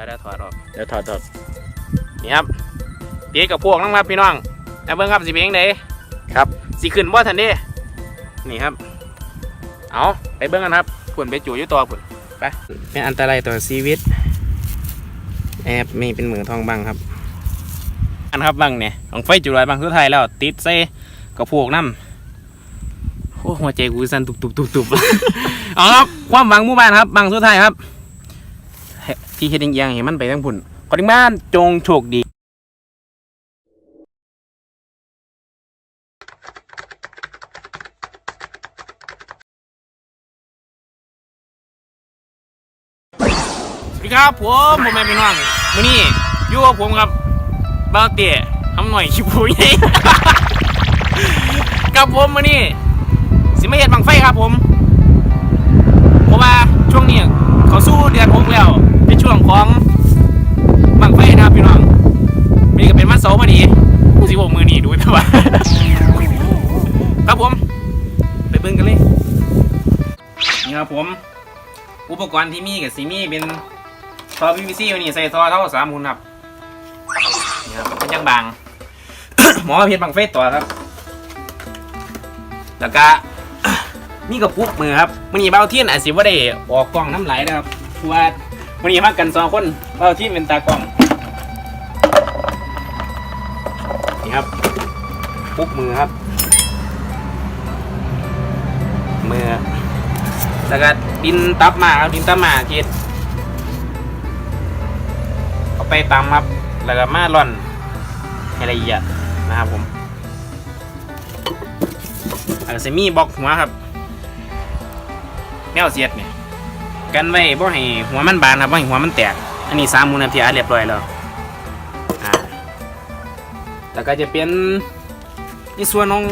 ดี๋ยวได้ถอดออกเดี๋ยวถอดถอดนี่ครับเปียกกับพวกน้องครับพี่น้องแล้วเบิ่งครับสิเป็นยังไงครับสิขึ้นบ่ทันเด้นี่ครับ เอาไปเบิ่งกันครับผุ่นไปจู่อยู่ตัวผุ่นไปเป็นอันตรายต่อชีวิต แอบมีเป็นมือทองบังครับ อันครับบังเนี่ยของไฟจุดลอยบังสุดท้ายแล้ว ติดใส่กระพวกน้ำโอ้หัวใจกูสั่นตุบตุบตุบตุบเอาครับความหวังหมู่บ้านครับบังสุดท้ายครับ ที่เฮ็ดเอียงๆเห็นมันไปทั้งผุ่นขอทิ้งบ้านจงโชคดีสวัสดีครับผมผมแม่พี่น้องมื้อนี้อยู่กับผมครับบ้าเตี๋ยทำหน่อยชิบุยกับผมมื้อนี้สิมาเฮ็ดบังไฟครับผม เพราะว่าช่วงนี้เขาสู้เดือนหกแล้ว ช่วงของบังไฟนะครับพี่น้องมีก็เป็นวันเสาร์พอดีผู้สิบมือนีดูแต่ว่าครับผม ไปเบิ่งกันเลยนี่ครับผม อุปกรณ์ที่มีกับซีมีเป็นท่อ PVC วันนี้ใส่ท่อเท่าสามหุ่นครับนี่ครับมันยังบาง หมอเพชรบางเฟสต่อครับ แล้วก็มีกระปุกมือครับมันนี้เบาเทียนอาจสิว่าได้ออกกล้องน้ำไหลนะครับเพราะว่า วันนี้มากันสองคนเบาทียนเป็นตากล้องนี่ครับปุกมือครับ มือแล้วก็ดินตับหมาครับดินตับหมาทีเอาไปตำครับ แล้วก็มาร่อนให้ละเอียดนะครับผมแล้วก็จะมีบล็อกหัวครับแนวเสียดเนี่ย กันไว้บ่ให้หัวมันบานครับบ่ให้หัวมันแตก อันนี้สามมูลนาทีอัดเรียบร้อยแล้วอ่าแล้วก็จะเป็นในส่วนของ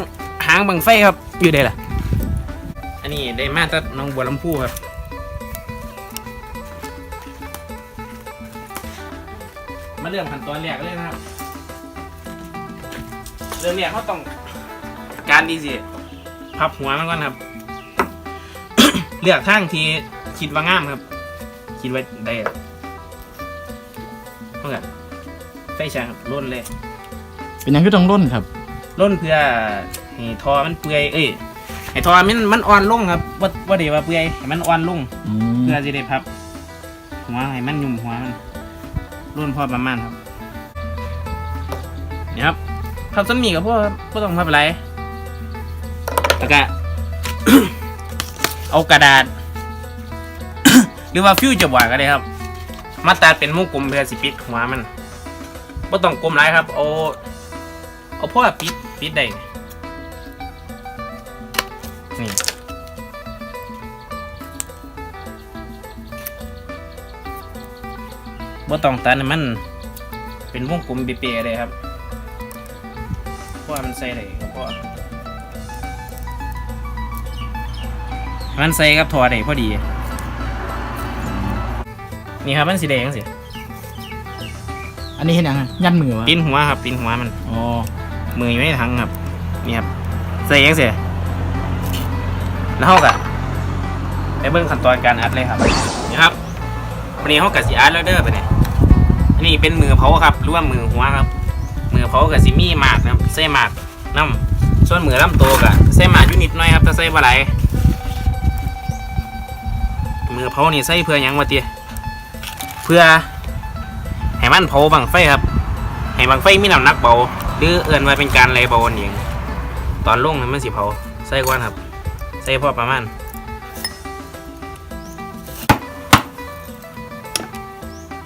หางบังไฟครับอยู่ได้ล่ะ อันนี้ได้มาจากน้องบัวลำพูครับมาเริ่มขั้นตอนแรกเลยนะครับเริ่อมแรกเขาต้องการดีสิพับหัวมันก่อนครับ เลือกข้างที่ คิดว่างามครับ คิดว่าได้ครับเพื่อนไฟฉายครับล้นเลยเป็นยังคือต้องร่นครับล้นเพื่อให้ทอมันเปื่อยเอ้ยให้ทอมันมันอ่อนลงครับว่าว่าเดี๋ยวว่าเปื่อยให้มันอ่อนลงอืมเพื่อจะได้พับหัวให้มันยุ่มหัวมันรุ่นพอประมาณครับนี่ครับพับซ้ำมีกับพวกพวกต้องพับอะไรแล้วก็เอากระดาษ หรือว่าฟิวจะบวาดก็ได้ครับ มาตัดเป็นมุกกลมเพื่อสิปิดหัวมันไม่ต้องกลมไรครับเอาเอาพ่อปิดปิดได้นี่บ่ต้องตัดให้มันเป็นวงกลมเปียๆเลยครับเพราะว่ามันใส่ได้ก็พอมันใส่กับถอได้พอดี นี่ครับมันสีแดงสิอันนี้เห็นยังไงยันมือวะปิ้นหัวครับปิ้นหัวมัน อ๋อมืออยู่ในถังครับนี่ครับใส่ยังสิแล้วเขากะไปเบิ่งขั้นตอนการอัดเลยครับนี่ครับวันนี้เขากะสิอัดแล้วเด้อไปเนี่ยอันนี้เป็นมือเผาครับหรือว่ามือหัวครับ มือเผากับสิมีหมากนะครับใส่หมากน้ำส่วนมือลำตัวกะใส่หมากอยู่นิดหน่อยครับแต่ใส่บ่หลายมือเผานี่ใส่เพื่อหยังวะเตี้ย เพื่อให้มันเผาบังไฟครับให้บังไฟมีน้ำหนักเบา หรือเอื่นว่าเป็นการไล่เบาอันเองตอนลงนี่มันสิเผาใส่ก่อนครับ ใส่พอประมาณ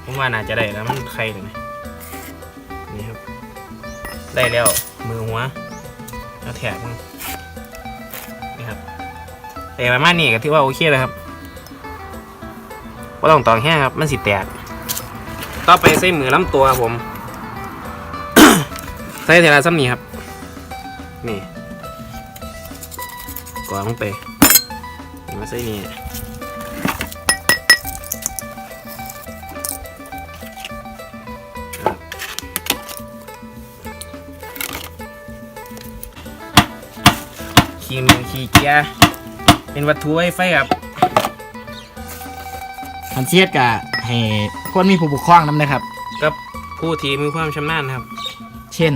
ผมว่าน่าจะได้แล้วมันใครเลยนี่ครับ ได้แล้วมือหัวแล้วแถบมันนี่ครับแต่ประมาณนี้ก็ถือว่าโอเคแล้วครับ ว่าต้องตองแห้งครับมันสิแตก ต่อไปใส่มือลำตัวครับผม ใส่เทลาซ้ำนี้ครับ นี่ก่อนลงไปนี่มาใส่นี่ขีมือขีเกียร์เป็นวัตถุไฟไฟครับ พันเชียดกะให้ควรมีผู้ปกครองนํนะครับ กับผู้ที่มีความชำนาญนะครับ เช่น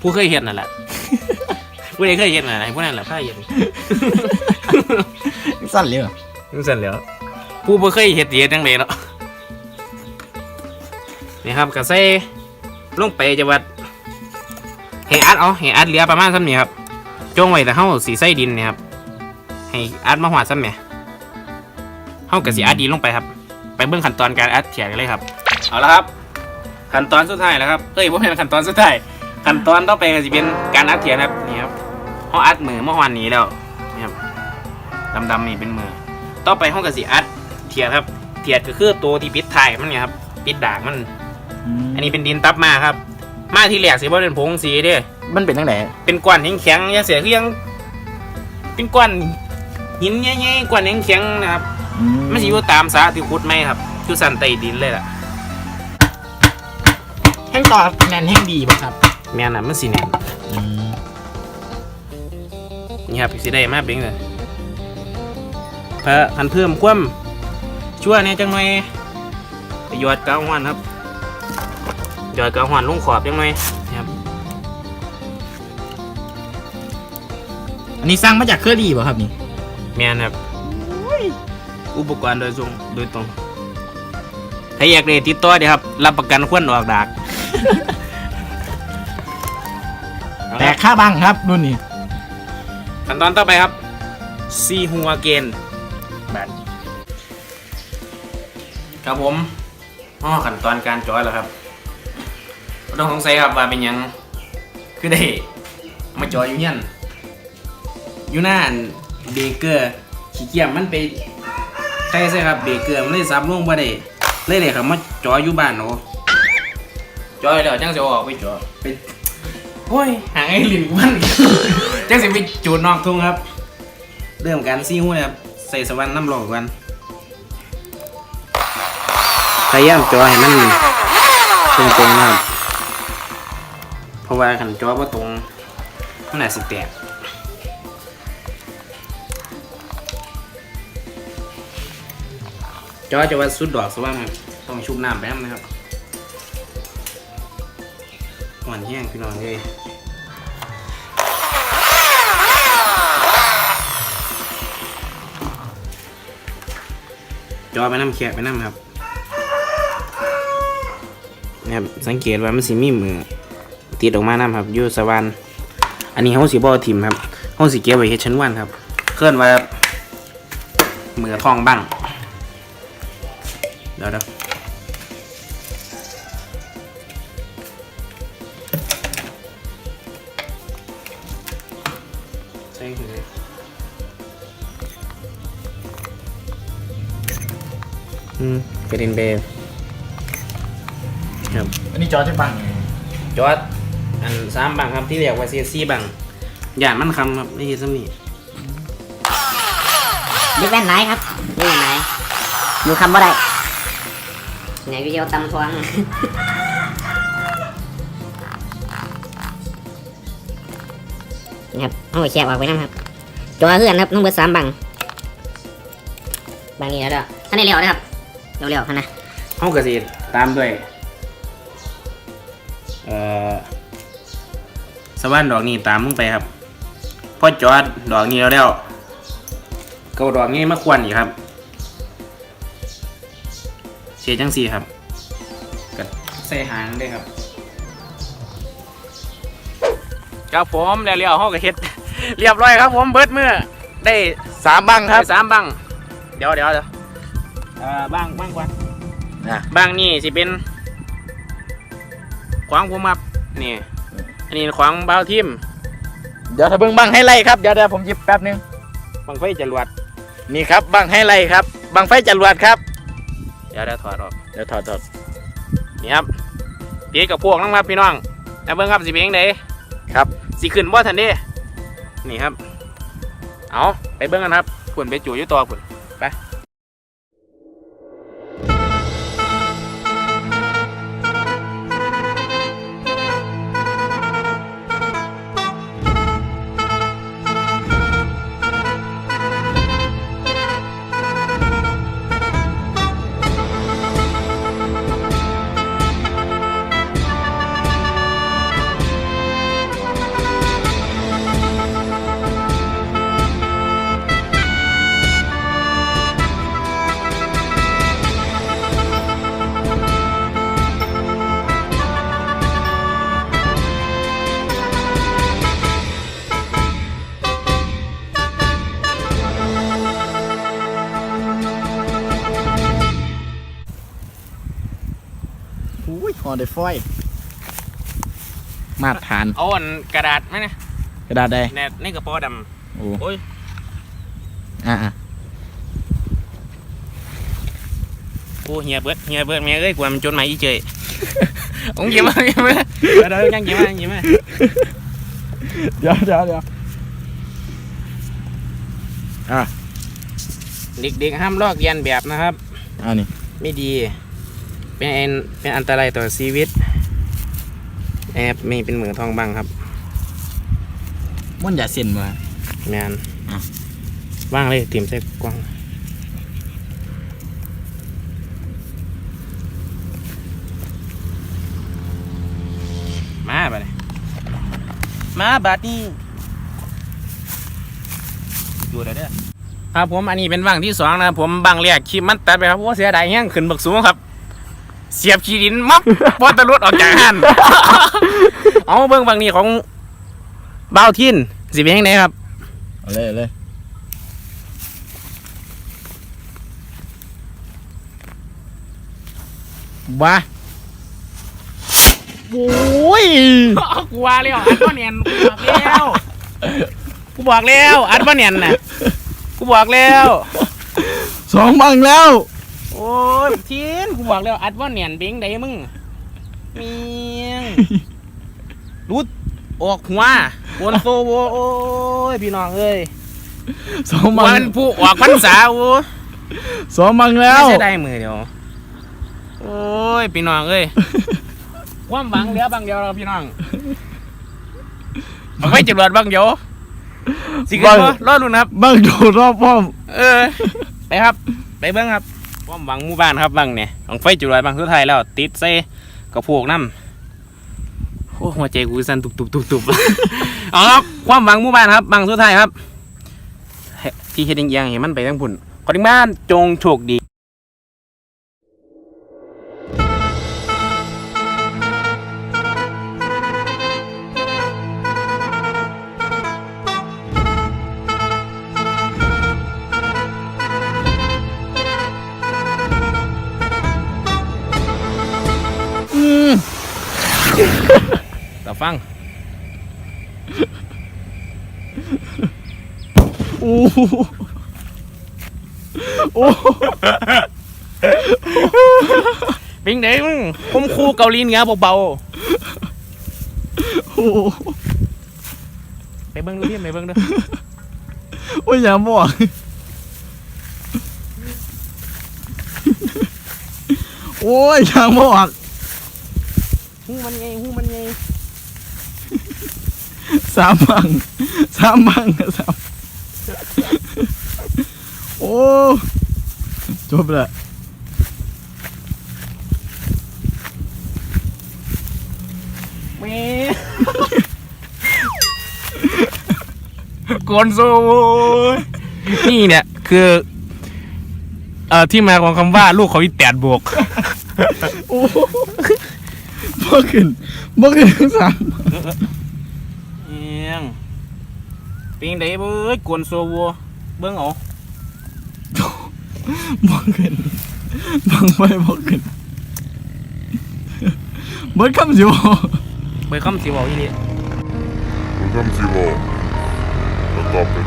ผู้เคยเห็นนั่นแหละ ผู้ใดเคยเห็นน่ะให้ผู้นั้นแหละข้าเห็นสั้นเลยเหรอนี่สั่นแหล้วผู้บ่เคยเห็ดเห็ดจังไดเนาะนี่ครับก็ใส่ลงไปจะวัดให้อัดเอาให้อัดเหลือประมาณซ้ำนี้ครับจงไว้แต่เฮาสีใส่ดินเนี่ยครับให้อัดมาหวาดซ้ำเนี่ย เฮาก็สิอัดดินลงไปครับ ไปเบิ่งขั้นตอนการอัดเถียกันเลยครับ เอาละครับ ขั้นตอนสุดท้ายแล้วครับเอ้ยบ่เป็นขั้นตอนสุดท้ายขั้นตอนต่อไปก็สิเป็นการอัดเถียงครับนี่ครับเฮาอัดมือเมื่อวานนี้แล้วนี่ครับดำๆนี่เป็นมือ ต่อไปห้องกสิอัดเทียดครับ เทียดก็คือตัวที่ปิดท้ายมันเนี่ยครับปิดด่างมัน อันนี้เป็นดินตับมาครับ มาที่แหลกสีบ่เป็นผงสีเด้มันเป็นจังไดเป็นก้อนแข็งๆยังเสียคือยังเป็นก้อนหินใหญ่ๆก้อนแข็งๆนะครับ อืมันสิอยู่ตามสาที่ขุดไม่ครับอยู่สันใต้ดินเลยล่ะแห้งต่อแน่นแห้งดีป่ะครับแม่นน่ะมันสิแน่นอืมนี่ครับสิได้มาเป็นเลยพระคันเพิ่มความชั่วเนี่ยจังหน่อยไปหยอดกาวหวานครับหยอดกาวหวานลงขอบจังหน่อยนี่ครับอันนี้สร้างมาจากเครือดีป่ะครับนี่แม่นครับ อุปกรณ์โดยตรงโดยตรงถ้าอยากได้ติดต่อเดี๋ยวครับ รับประกันควนออกดากเอาแต่ครับค่าบังครับรุ่นนี้ขั้นตอนต่อไปครับซีหัวเกนแบบครับผมอ๋อขั้นตอนการจอยแล้วครับบ่ต้องสงสัยครับว่าเป็นหยังคือได้เอามาจอยอยู่เฮียนอยู่หน้าอันเบเกอร์ขี้เกียจมันไป ใช่ใช่ครับเบเกอร์มันเลยซับลงบ่ได้เลยเลยครับมาจอยอยู่บ้านโอ้จอยแล้วจังสิเอาออกไปจอยไปโอ้ยหางไอ้ลิ้นมันจังสิไปจูดนอกทุ่งครับ เริ่มการซีหูเลยครับใส่สวรรค์น้ำร้อนกันพยายามจอให้มันตรงๆนะครับเพราะว่าขันจอว่าตรงมันอาจสิแตก จอจะว่าสุดดอกสว่างต้องชุบน้ำไปน้ำนะครับหวานแห้งพี่น้องเลยจอไปน้ำแขกไปน้ำครับนะครับสังเกตว่ามันสีมีมือติดออกมาน้ำครับยูสวรรค์อันนี้เขาสีบอทิมครับเขาสีเก็บไว้เฮ็ดชั้นวันครับ เคลื่อนว่ามือทองบ้าง เดี๋ยวเดี๋ยวใช่คืออืมเป็นดินเบลครับ อันนี้จอจะบังไงจอดอันสามบังครับที่เรียกว่าเซียซี่บังย่านมันคำครับนี่คือสำนีบิ๊กแว่นไหนครับนี่ไหนอยู่คำว่าได้ ไหนวิดีโอตำทวงนี่ครับเอาไปแชร์ออกไปนะครับจอเพื่อนครับน้องเบอร์สามบัง บังนี้แล้วเด้อท่านได้เร็วนะครับ เร็วๆท่านนะห้องเกษตรตามด้วย เอ่อสว่านดอกนี้ตามมึงไปครับพอจอดดอกนี้แล้วแล้วก็เอาดอกนี้มาควนอีกครับ เสียจังสี่ครับก็ใส่หางได้ครับ ครับผมแล้วเรียวห้องกระเฮ็ด เรียบร้อยครับผมเบิดมือได้สามบังครับได้สามบัง เดี๋ยวเดี๋ยวเดี๋ยวเอ่อบ้างบ้างกว่านะบ้างนี่สิเป็น ขวางผมครับนี่อันนี้ขวางเบาทิมเดี๋ยวถ้าเบิ่งบังให้ไล่ครับเดี๋ยวเดี๋ยวผมหยิบแป๊บนึงบังไฟจรวดนี่ครับบังให้ไล่ครับบังไฟจรวดครับ เดี๋ยวเดี๋ยวถอดออกเดี๋ยวถอดถอดนี่ครับเปียกับพวกน้องครับพี่น้องแล้วเบิ่งครับสิเป็นยังไงครับสิขึ้นบ่ทันเด้นี่ครับ เอาไปเบิ่งกันครับผุ่นไปจู่อยู่ตัวผุ่นไป ได้ฟอยล์มาตรฐานเอาอันกระดาษไหมนะกระดาษใดแนในกระเป๋าดโอ้ำโอ้ยอะอะโอ้เฮียเบิดเฮียเบิดแม่เอ้ยกว่ามันจนไหมอีเจยผมยิ้มมายิ้มมาเดี๋ยวเดี๋ยวยังยิ้มมายิ้มมาเดี๋ยวเดี๋ยวเดี๋ยวเด็กๆห้ามลอกเรียนแบบนะครับอ่านี่ไม่ดี เป็นอันเป็นอันตรายต่อชีวิตแอบมีเป็นเหมืองทองบังครับมันอย่าเส้นมาแมนอะ ว่างเลยเตรียมใส่กว้างมาบัดนี้มาบัดนี้อยู่ได้เด้อครับผมอันนี้เป็นบังที่สองนะครับผมบังแรกคลิปมันตัดไปครับเพราะว่าเสียดายแห้งขึ้นบักสูงครับเสียบขี้ดินมับพอตะลุดออกจากหันเอาเบิ่งบางนี้ของเบ้าวทินสิเป็นยังไงครับเอาเลยเอาเลยบ้าโอ้ยกูว่าแล้วอัดบ่เนียนกูบอกแล้วกูบอกแล้วอัดบ่เนียนน่ะกูบอกแล้วสองบังแล้ว โอ้ยทินกูบอกแล้วอัดบ่เนียนเบงไดมึงเมียงรุดออกหัวโอนโซโวโอ้ยพี่น้องเอ้ยสองบัวังนผู้ออกพรรษาโอ้ยสองบังแล้วไม่ใช่ได้มือเดียวโอ้ยพี่น้องเอ้ยความหวังเหลือบางเดียวเราพี่น้องเอาไว้จรวดบางเดียวสิเกิดบ่รอลุ้นครับบังโดดรอบป้อมเออไปครับ ไปเบิ้งครับ ความหวังหมู่บ้านครับบางเนี่ยของไฟจุดลอยบางสุดท้ายแล้ว ติดใส่กระโพกน้ำโอ้หัวใจกูสั่นตุบตุบตุบตุบเอาครับความหวังหมู่บ้านครับบางสุดท้ายครับ ที่เฮ็ดเอียงๆเห็นมันไปทั้งพุ่นขอทิ้งบ้านจงโชคดี ฟังโอ้โหโอ้โหเป็นไงมึงคมคูเกาหลีเหนือเบาโอ้โหๆไปเบิ้งดูพี่ไปเบิ้งดูโอ้ยอย่าบอกโอ้ยอย่าบอกหูมันไงหูมันไง สามบังสามบังสามโอ้จบละเมโกนโซนี่เนี่ยคือเอ่อที่มาของคำว่าลูกเขาอีแตดบวก โอ้บ่ขึ้นบ่ขึ้นทั้งสามเอียง เป็นไงเบ้ยกวนโซวัวเบิ้งเอาบ่ขึ้นบังไปบ่ขึ้นเบิดคำสิบ่เบิ้งคำสิบอกอีนี่ Welcome to all. The top of it.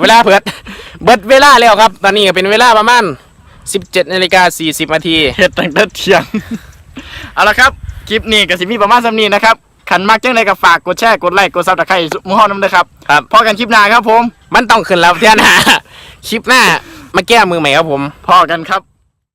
เวลาเปิดเบิดเวลาแล้วครับ ตอนนี้ก็เป็นเวลาประมาณ 17นาฬิกา40นาทีเฮ็ดตั้งแต่เที่ยงเอาละครับ คลิปนี้ก็สิมีประมาณสำนี้นะครับ ขันมากจังไดก็ฝากกดแชร์กดไลค์กดซับสไครต์หมู่เฮานำเด้อครับครับ พอกันคลิปหน้าครับผม มันต้องขึ้นแล้วเที่ยหนะคลิปหน้ามาแก้มือใหม่ครับผม พอกันครับ